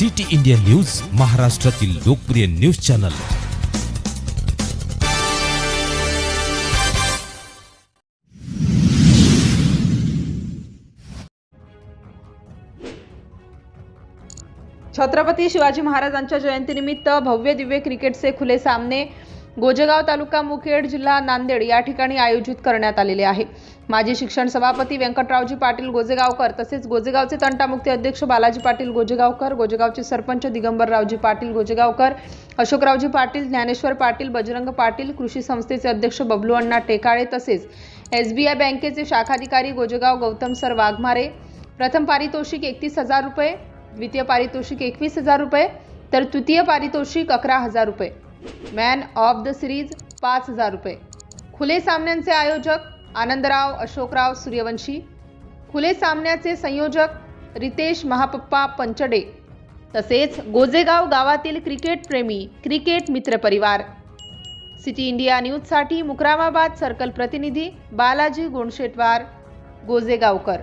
City India news महाराष्ट्रातील लोकप्रिय news channel. Chhatrapati Shivaji महाराजांच्या जयंतीनिमित्त भव्य दिव्य क्रिकेटचे खुले सामने. गोजेगाव तालुका मुखेड जिल्हा नांदेड या ठिकाणी आयोजित करण्यात आलेले आहे. माजी शिक्षण सभापती व्यंकटरावजी पाटील गोजेगावकर तसेच गोजेगावचे तंटामुक्ती अध्यक्ष बालाजी पाटील गोजेगावकर गोजेगावचे सरपंच दिगंबररावजी पाटील गोजेगावकर अशोकरावजी पाटील ज्ञानेश्वर पाटील बजरंग पाटील कृषी संस्थेचे अध्यक्ष बबलू अण्णा टेकाळे तसेच एसबीआय बँकेचे शाखाधिकारी गोजेगाव गौतम सर वाघमारे प्रथम पारितोषिक एकतीस हजार रुपये द्वितीय पारितोषिक एकवीस हजार रुपये तर तृतीय पारितोषिक अकरा हजार रुपये. मॅन ऑफ द सिरीज पाच हजार रुपये. खुले सामन्यांचे आयोजक आनंदराव अशोकराव सूर्यवंशी. खुले सामन्याचे संयोजक रितेश महापप्पा पंचडे. तसेच गोजेगाव गावातील क्रिकेट प्रेमी क्रिकेट मित्र परिवार. सिटी इंडिया न्यूजसाठी मुक्रामाबाद सर्कल प्रतिनिधी बालाजी गोंडशेटवार गोजेगावकर.